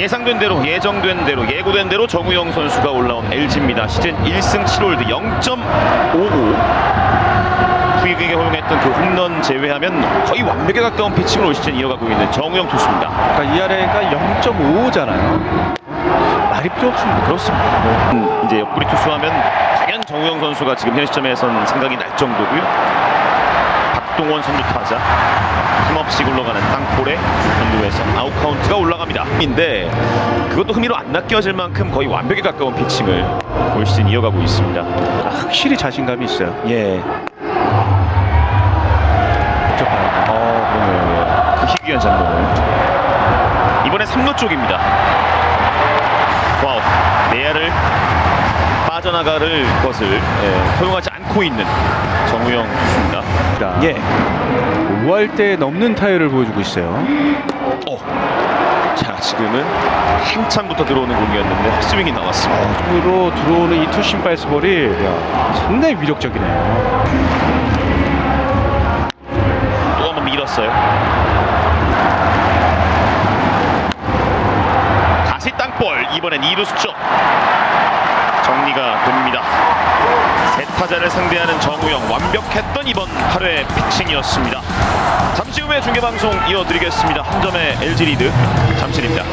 예상된 대로 예정된 대로 예고된 대로 정우영 선수가 올라온 LG입니다. 시즌 1승 7홀드 0.55 투이극에 허용했던 그 홈런 제외하면 거의 완벽에 가까운 피칭을 올 시즌 이어가고 있는 정우영 투수입니다. 그러니까 이 아래가 0.55잖아요. 말이 필요 없습니다. 그렇습니다. 음, 이제 옆구리 투수하면 당연 정우영 선수가 지금 현 시점에선 생각이 날 정도고요. 박동원 선두 타자 힘없이 굴러가는 땅볼에 선두에서 아웃 카운트가 올라갑니다. 인데 그것도 흥미로 안 낚여질 만큼 거의 완벽에 가까운 피칭을 올 시즌 이어가고 있습니다. 확실히 자신감이 있어요. 예. 어, 그러네요. 예. 그 희귀한 장면을. 이번에 3루 쪽입니다. 와우. 내야를 빠져나가를 것을 예, 허용하지 않고 있는 정우영 투수입니다. 예. 5할 때 넘는 타율을 보여주고 있어요. 어. 자, 지금은 한참부터 들어오는 공이었는데 헛스윙이 나왔습니다. 으로 들어오는 이 투심 파이스볼이 상당히 위력적이네요. 또 한번 밀었어요. 다시 땅볼. 이번엔 2루수 쪽. 정리가 됩니다. 세 타자를 상대하는 정우영 완벽했던 이번 8회 피칭이었습니다. 잠시 후에 중계방송 이어드리겠습니다. 한 점의 LG 리드 잠실입니다.